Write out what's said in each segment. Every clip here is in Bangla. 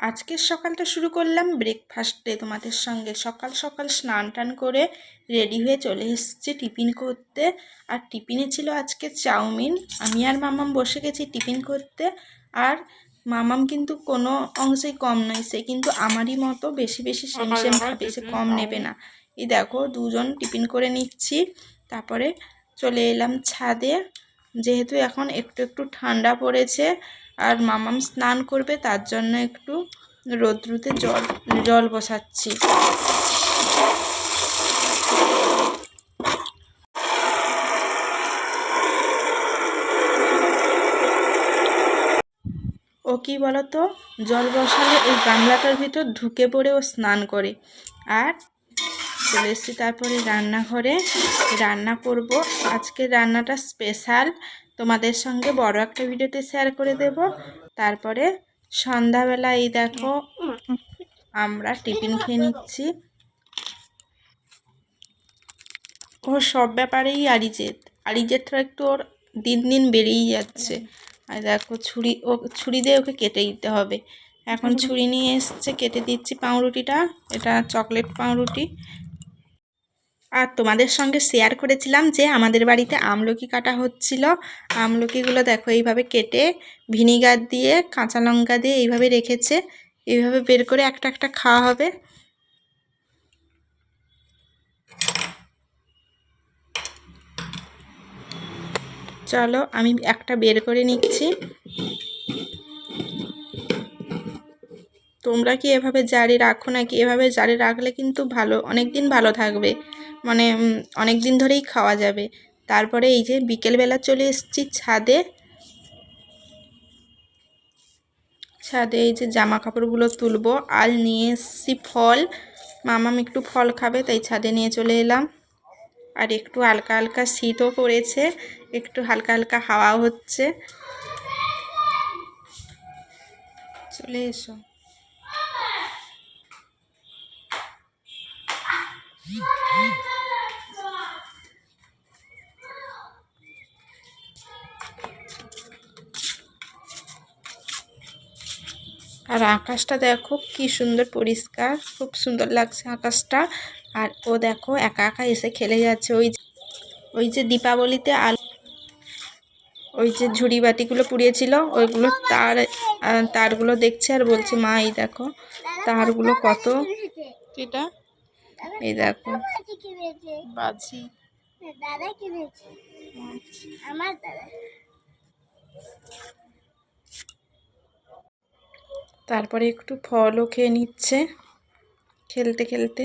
আজকের সকালটা শুরু করলাম ব্রেকফাস্টে তোমাদের সঙ্গে। সকাল সকাল স্নান টান করে রেডি হয়ে চলে এসেছি টিফিন করতে। আর টিফিনে ছিল আজকে চাউমিন। আমি আর মামাম বসে গেছি টিফিন করতে। আর মামাম কিন্তু কোনো অংশেই কম নয় সে কিন্তু আমারই মতো বেশি বেশি সেম সেম খাবে সে কম নেবে না। এই দেখো দুজন টিফিন করে নিচ্ছি। তারপরে চলে এলাম ছাদে। যেহেতু এখন একটু একটু ঠান্ডা পড়েছে আর মামাম স্নান করবে, তার জন্য একটু রোদ্রুতে জল জল বসাচ্ছি। ও কি বলতো? জল বসালে ওই গামলাটার ভিতর ঢুকে পড়ে ও স্নান করে। আর চলে এসেছি তারপরে রান্নাঘরে। রান্না করব। আজকে রান্নাটা স্পেশাল। তোমাদের সঙ্গে বড় একটা ভিডিওতে শেয়ার করে দেব। তারপরে সন্ধ্যাবেলা এই দেখো, আমরা টিফিন খেয়ে নিচ্ছি। ও সব ব্যাপারেই আরিজেত। আরিজেতটা একটু ওর দিন দিন বেড়েই যাচ্ছে। আর দেখো ছুরি, ও ছুরি দিয়ে ওকে কেটে দিতে হবে। এখন ছুরি নিয়ে এসছে, কেটে দিচ্ছি পাউরুটিটা। এটা চকলেট পাউরুটি। আর তোমাদের সঙ্গে শেয়ার করেছিলাম যে আমাদের বাড়িতে আমলকি কাটা হচ্ছিল। আমলকিগুলো দেখো এইভাবে কেটে ভিনিগার দিয়ে, কাঁচা লঙ্কা দিয়ে এইভাবে রেখেছে। এইভাবে বের করে একটা একটা খাওয়া হবে। চলো আমি একটা বের করে নিচ্ছি। তোমরা কি এভাবে জারি রাখো নাকি? এভাবে জারি রাখলে কিন্তু ভালো অনেক দিন ভালো থাকবে। মানে অনেক দিন ধরেই খাওয়া যাবে। তারপরে এই যে বিকেলবেলা চলে এসেছি ছাদে। ছাদে এই যে জামা কাপড়গুলো তুলবো। আর নিয়ে এসছি ফল। মামাম একটু ফল খাবে, তাই ছাদে নিয়ে চলে এলাম। আর একটু হালকা হালকা শীতও পড়েছে, একটু হালকা হালকা হাওয়া হচ্ছে। চলে এসো। আর আকাশটা দেখো কি সুন্দর পরিষ্কার খুব সুন্দর লাগছে আকাশটা। আর ও দেখো একা একা এসে খেলে যাচ্ছে। ওই ওই যে দীপাবলিতে আল ওই যে ঝুড়ি বাতিগুলো পুড়িয়েছিল ওইগুলো তার তারগুলো দেখছে আর বলছে মা এই দেখো তারগুলো কত। এটা? এই দেখো। বাজি। দাদা কিনেছে। আমার দাদা। তারপরে একটু ফলও খেয়ে নিচ্ছে খেলতে খেলতে।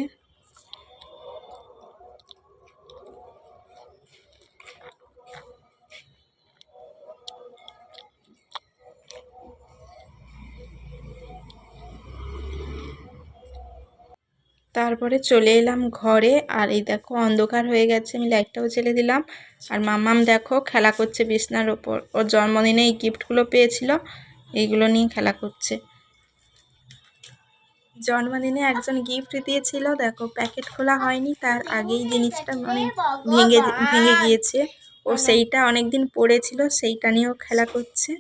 তারপরে চলে এলাম ঘরে, আর এই দেখো অন্ধকার হয়ে গেছে, আমি লাইটটাও জ্বেলে দিলাম। আর মামাম দেখো খেলা করছে বিছনার ওপর। ওর জন্মদিনে এই গিফটগুলো পেয়েছিল, এইগুলো নিয়ে খেলা করছে। জন্মদিনে একজন গিফট দিয়েছিল। দেখো প্যাকেট খোলা হয়নি তার আগেই জিনিসটা মানে ভেঙে ভেঙে গিয়েছে। ও সেইটা অনেকদিন পড়েছিল সেইটা নিয়েও খেলা করছে।